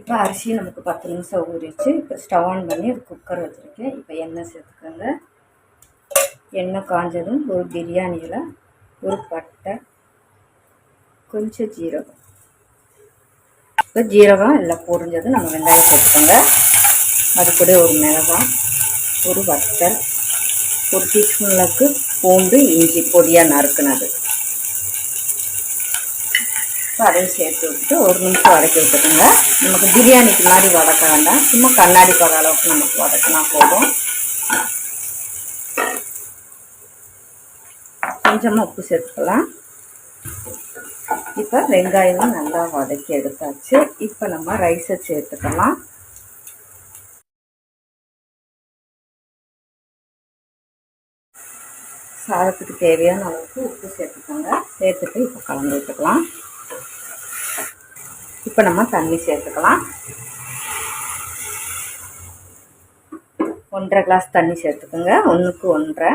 இப்போ அரிசி நமக்கு பத்து நிமிஷம் ஊறிச்சு இப்போ ஸ்டவ் ஆன் பண்ணி ஒரு குக்கர் வச்சுருக்கேன். இப்போ எண்ணெய் சேர்த்துக்கோங்க. எண்ணெய் காஞ்சதும் ஒரு பிரியாணியில் ஒரு பட்டை கொஞ்சம் ஜீரகம். இப்போ ஜீரகம் எல்லாம் பொரிஞ்சது நம்ம வெங்காயம் சேர்த்துக்கோங்க. அது கூட ஒரு மிளகாய் ஒரு வத்தல் ஒரு டீஸ்பூனுக்கு பூண்டு இஞ்சி பொடியாக நறுக்குனது. இப்போ அதையும் சேர்த்து விட்டுட்டு ஒரு நிமிஷம் வதக்கி விட்டுருங்க நமக்கு பிரியாணிக்கு மாதிரி வதக்க வேண்டாம். சும்மா கண்ணாடி பத அளவுக்கு நமக்கு வதக்கினா போதும். கொஞ்சமாக உப்பு சேர்த்துக்கலாம். இப்போ வெங்காயமும் நல்லா வதக்கி எடுத்தாச்சு. இப்போ நம்ம ரைஸை சேர்த்துக்கலாம். சாதத்துக்கு தேவையான அளவுக்கு உப்பு சேர்த்துக்கோங்க. சேர்த்துட்டு இப்போ கலந்து விட்டுக்கலாம். இப்போ நம்ம தண்ணி சேர்த்துக்கலாம். ஒன்றரை கிளாஸ் தண்ணி சேர்த்துக்கோங்க. ஒன்றுக்கு ஒன்றரை.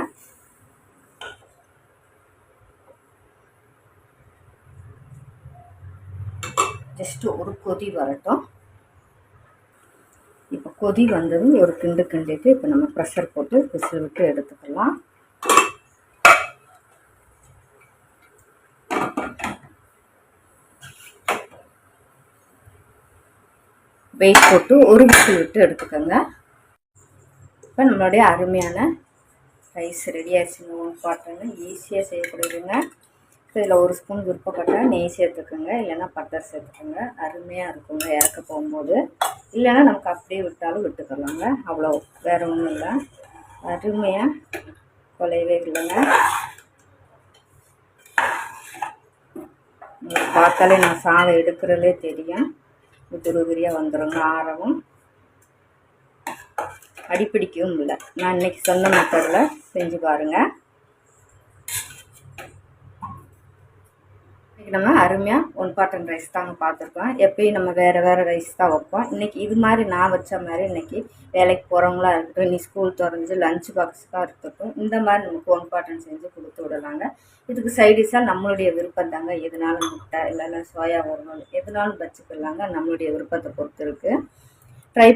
ஜஸ்ட்டு ஒரு கொதி வரட்டும். இப்போ கொதி வந்ததும் ஒரு கிண்டு கிண்டிட்டு இப்போ நம்ம ப்ரெஷர் போட்டு விசில் விட்டு எடுத்துக்கலாம். வெயிட் போட்டு ஒரு விசில் விட்டு எடுத்துக்கோங்க. இப்போ நம்மளுடைய அருமையான ரைஸ் ரெடி ஆயிடுச்சுங்க ஒன் ஈஸியாக செய்யக்கூடியதுங்க. இதில் ஒரு ஸ்பூன் விருப்பப்பட்ட நெய் சேர்த்துக்கோங்க. இல்லைன்னா பட்டர் சேர்த்துக்கோங்க. அருமையாக இருக்குங்க இறக்க போகும்போது. இல்லைன்னா நமக்கு அப்படியே விட்டாலும் விட்டுக்கலாங்க. அவ்வளோ வேறு ஒன்றும் இல்லை. அருமையாக குலையவே இல்லைங்க. பார்த்தாலே நான் சாதம் எடுக்கிறதே தெரியும். உதிரி உதிரியாக வந்துடும் ஆறவும் அடிப்பிடிக்கவும் இல்லை. நான் இன்னைக்கு சொன்ன மெத்தடில் செஞ்சு பாருங்கள் இன்றைக்கி நம்ம அருமையாக ஒன் பாட்டன் ரைஸ் தாங்க பார்த்துருக்கோம் எப்பயும் நம்ம வேறு வேறு ரைஸ் தான் வைப்போம். இன்றைக்கி இது மாதிரி நான் வச்ச மாதிரி இன்றைக்கி வேலைக்கு போகிறவங்களா இருக்கட்டும் நீ ஸ்கூல் திறந்து லஞ்ச் பாக்ஸுக்காக இருக்கட்டும் இந்த மாதிரி நமக்கு ஒன் பாட்டன் செஞ்சு கொடுத்து விடலாங்க. இதுக்கு சைடிஷாக நம்மளுடைய விருப்பம் தாங்க. எதுனாலும் முட்டை இல்லைன்னா சோயா வரணும். எதுனாலும் வச்சுக்கலாங்க நம்மளுடைய விருப்பத்தை பொறுத்து இருக்குது ட்ரை